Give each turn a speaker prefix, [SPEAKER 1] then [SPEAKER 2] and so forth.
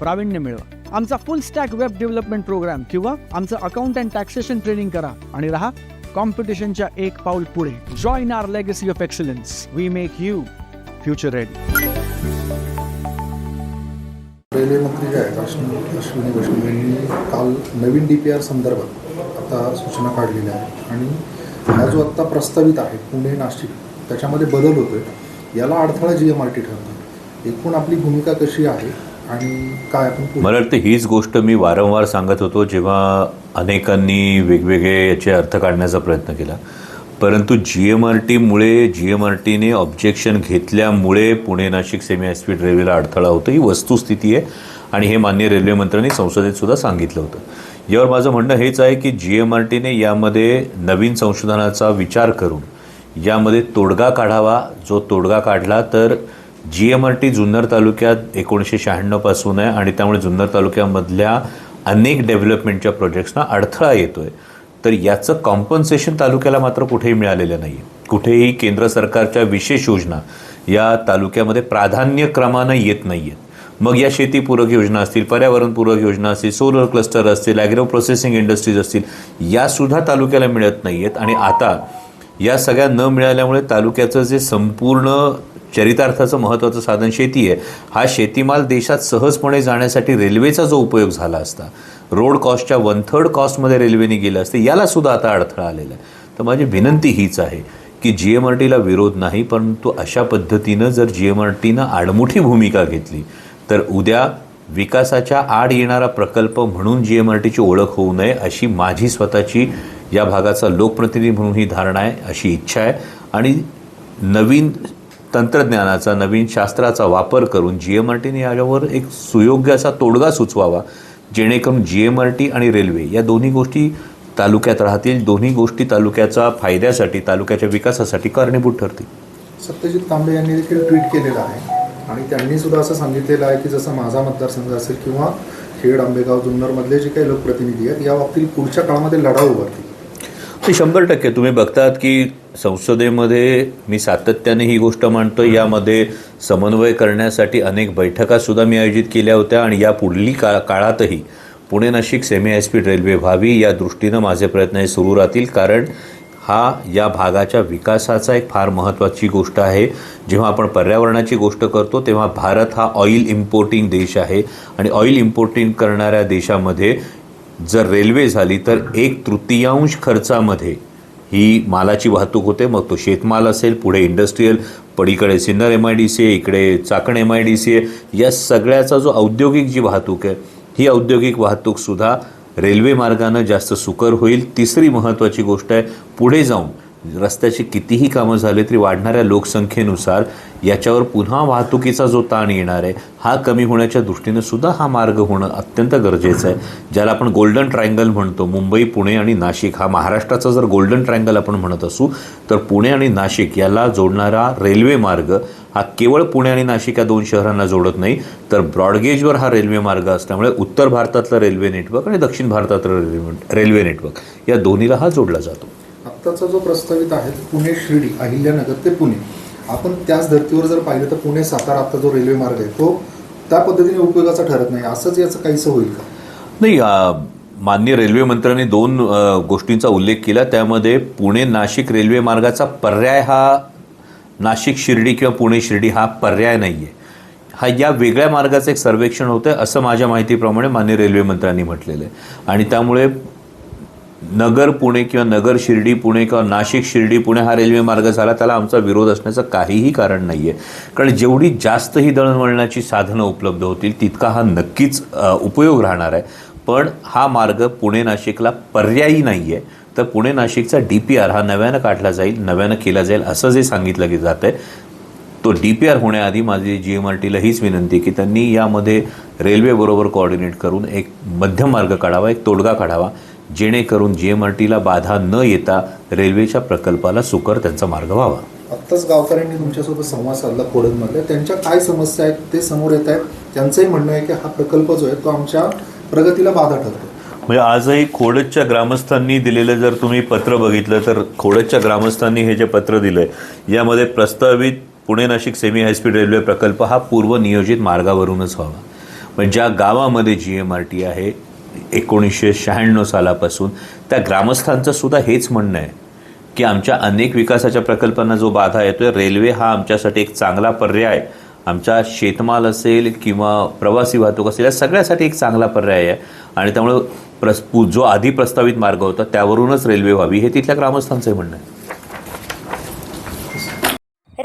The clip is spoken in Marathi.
[SPEAKER 1] प्रावीण्य मिळवा. आमचा full stack web development programme किंवा आमचं अकाउंट अँड टॅक्सेशन ट्रेनिंग करा आणि राहा कॉम्पिटिशनच्या एक पाऊल पुढे. Join our legacy of excellence we make you future ready
[SPEAKER 2] railway मंत्री जे आहेत अश्विनी अश्विनी वैष्णव यांनी काल नवीन डी पी आर संदर्भात आता सूचना काढलेल्या आहेत. आणि हा जो आत्ता प्रस्तावित आहे पुणे नाशिक त्याच्यामध्ये बदल होतोय. याला अडथळा जी एम आर टी ठरतो एकूण आपली भूमिका कशी आहे? आणि काय आपण
[SPEAKER 3] मला वाटतं हीच गोष्ट मी वारंवार सांगत होतो जेव्हा अनेकांनी वेगवेगळे याचे अर्थ काढण्याचा प्रयत्न केला. परंतु जी एम आर टीमुळे जी एम आर टीने ऑब्जेक्शन घेतल्यामुळे Pune Nashik semi high speed रेल्वेला अडथळा होतो. ही वस्तुस्थिती आहे आणि हे मान्य रेल्वे मंत्र्यांनी संसदेत सुद्धा सांगितलं होतं. यावर माझं म्हणणं हेच आहे की जी एम आर टीने यामध्ये नवीन संशोधनाचा विचार करून यामध्ये तोडगा काढावा. जो तोडगा काढला तर G M R T Junnar तालुक्यात एकोणीसशे शहाण्णवपासून आहे आणि त्यामुळे जुन्नर तालुक्यामधल्या अनेक डेव्हलपमेंटच्या प्रोजेक्ट्सना अडथळा येतो आहे तर याचं कॉम्पन्सेशन तालुक्याला मात्र कुठेही मिळालेलं नाही कुठेही केंद्र सरकारच्या विशेष योजना या तालुक्यामध्ये प्राधान्यक्रमानं येत नाही आहेत मग या शेतीपूरक योजना असतील पर्यावरणपूरक योजना असतील सोलर क्लस्टर असतील ॲग्रो प्रोसेसिंग इंडस्ट्रीज असतील यासुद्धा तालुक्याला मिळत नाही आहेत आणि आता या सगळ्या न मिळाल्यामुळे तालुक्याचं जे संपूर्ण चरितार्थाचं महत्त्वाचं साधन शेती आहे. हा शेतीमाल देशात सहजपणे जाण्यासाठी रेल्वेचा जो उपयोग झाला असता रोड कॉस्टच्या वन थर्ड कॉस्टमध्ये रेल्वेने गेलं असते याला सुद्धा आता अडथळा आलेला आहे. तर माझी विनंती हीच आहे की जी एम आर टीला विरोध नाही परंतु अशा पद्धतीनं जर जी एम आर टीनं आडमुठी भूमिका घेतली तर उद्या विकासाच्या आड येणारा प्रकल्प म्हणून जी एम आर टीची ओळख होऊ नये अशी माझी स्वतःची या भागाचा लोकप्रतिनिधी म्हणून ही धारणा आहे अशी इच्छा आहे. आणि नवीन तंत्रज्ञानाचा नवीन शास्त्राचा वापर करून जी एम आर टीने याच्यावर एक सुयोग्य असा तोडगा सुचवावा जेणेकरून जी एम आर टी आणि रेल्वे या दोन्ही गोष्टी तालुक्यात राहतील दोन्ही गोष्टी तालुक्याचा फायद्यासाठी तालुक्याच्या विकासासाठी कारणीभूत ठरतील.
[SPEAKER 2] सत्यजित तांबे यांनी देखील ट्विट केलेलं आहे आणि त्यांनी सुद्धा असं सांगितलेलं आहे की जसं माझा मतदारसंघ असेल किंवा खेड आंबेगाव जुन्नरमधले जे काही लोकप्रतिनिधी आहेत या बाबतीत पुढच्या काळामध्ये लढा उभारतील.
[SPEAKER 3] ते शंभर टक्के. तुम्ही बघतात की संसदेमध्ये मी सातत्याने ही गोष्ट मांडतो यामध्ये समन्वय करण्यासाठी अनेक बैठकासुद्धा मी आयोजित केल्या होत्या आणि या पुढली का काळातही Pune Nashik semi high speed railway व्हावी या दृष्टीनं माझे प्रयत्न हे सुरू राहतील. कारण हा या भागाच्या विकासाचा एक फार महत्त्वाची गोष्ट आहे. जेव्हा आपण पर्यावरणाची गोष्ट करतो तेव्हा भारत हा ऑइल इम्पोर्टिंग देश आहे. आणि ऑइल इम्पोर्टिंग करणाऱ्या देशामध्ये जर रेल्वे झाली तर एक तृतीयांश खर्चामध्ये ही मालाची वाहतूक होते. मग तो शेतमाल असेल पुढे industrial पडीकडे Sinnar M I D C आहे इकडे Chakan M I D C आहे या सगळ्याचा जो औद्योगिक जी वाहतूक आहे ही औद्योगिक वाहतूकसुद्धा रेल्वे मार्गानं जास्त सुकर होईल. तिसरी महत्त्वाची गोष्ट आहे पुढे जाऊन रस्त्याची कितीही कामं झाले तरी वाढणाऱ्या लोकसंख्येनुसार याच्यावर पुन्हा वाहतुकीचा जो ताण येणार आहे हा कमी होण्याच्या दृष्टीने सुद्धा हा मार्ग होणं अत्यंत गरजेचं आहे. ज्याला आपण गोल्डन ट्रायंगल म्हणतो मुंबई पुणे आणि नाशिक हा महाराष्ट्राचा जर गोल्डन ट्रायंगल आपण म्हणत असू तर पुणे आणि नाशिक याला जोडणारा रेल्वे मार्ग हा केवळ पुणे आणि नाशिक या दोन शहरांना जोडत नाही तर ब्रॉडगेजवर हा रेल्वे मार्ग असल्यामुळे उत्तर भारतातलं रेल्वे नेटवर्क आणि दक्षिण भारतातलं रेल्वे रेल्वे नेटवर्क या दोन्हीला हा जोडला जातो.
[SPEAKER 2] आत्ताचा जो प्रस्तावित आहे पुणे शिर्डी अहिल्यानगर ते पुणे. आपण त्याच धर्तीवर जर पाहिलं तर पुणे सातारा आता जो रेल्वे मार्ग आहे तो त्या पद्धतीने उपयोगाचा ठरत नाही. असंच याचं काहीसं होईल का?
[SPEAKER 3] नाही मान्य माननीय रेल्वे मंत्र्यांनी दोन गोष्टींचा उल्लेख केला. त्यामध्ये पुणे नाशिक रेल्वे मार्गाचा पर्याय हा नाशिक शिर्डी किंवा पुणे शिर्डी हा पर्याय नाही आहे हा या वेगळ्या मार्गाचं एक सर्वेक्षण होतं असं माझ्या माहितीप्रमाणे मान्य रेल्वे मंत्र्यांनी म्हटलेलं आहे. आणि त्यामुळे नगर पुणे किंवा नगर शिर्डी पुणे किंवा नाशिक शिर्डी पुणे हा रेल्वे मार्ग झाला त्याला आमचा विरोध असण्याचं काहीही कारण नाही आहे कारण जेवढी जास्त ही दळणवळणाची साधनं उपलब्ध होतील तितका हा नक्कीच उपयोग राहणार आहे. पण हा मार्ग पुणे नाशिकला पर्यायी नाही आहे तर पुणे नाशिकचा डी पी आर हा नव्यानं काढला जाईल नव्यानं केला जाईल असं जे सांगितलं की जात आहे तो डी पी आर होण्याआधी माझी जी एम आर टीला हीच विनंती की त्यांनी यामध्ये रेल्वेबरोबर कोऑर्डिनेट करून एक मध्यम मार्ग काढावा एक तोडगा काढावा. जेणेकरून जी एम आर टीला बाधा न येता रेल्वेच्या प्रकल्पाला सुकर त्यांचा मार्ग व्हावा.
[SPEAKER 2] आत्ताच गावकऱ्यांनी तुमच्यासोबत संवाद साधला कोडनमधल्या त्यांच्या काय समस्या आहेत ते समोर येत आहेत. त्यांचंही म्हणणं आहे की हा प्रकल्प जो आहे तो आमच्या प्रगतीला बाधा ठरतो.
[SPEAKER 3] म्हणजे आजही खोडदच्या ग्रामस्थांनी दिलेलं जर तुम्ही पत्र बघितलं तर खोडदच्या ग्रामस्थांनी हे जे पत्र दिलंय यामध्ये प्रस्तावित Pune Nashik semi high speed railway प्रकल्प हा पूर्वनियोजित मार्गावरूनच व्हावा. पण ज्या गावामध्ये जी एम आर टी आहे एकोणीसशे शहाण्णव सालापासून त्या ग्रामस्थांचं सुद्धा हेच म्हणणं आहे की आमच्या अनेक विकासाच्या प्रकल्पांना जो बाधा येतो आहे रेल्वे हा आमच्यासाठी एक चांगला पर्याय आमचा शेतमाल असेल किंवा प्रवासी वाहतूक असेल या सगळ्यासाठी एक चांगला पर्याय आहे. आणि त्यामुळे प्रस जो आधी प्रस्तावित मार्ग होता त्यावरूनच रेल्वे व्हावी हे तिथल्या ग्रामस्थांचंही म्हणणं आहे.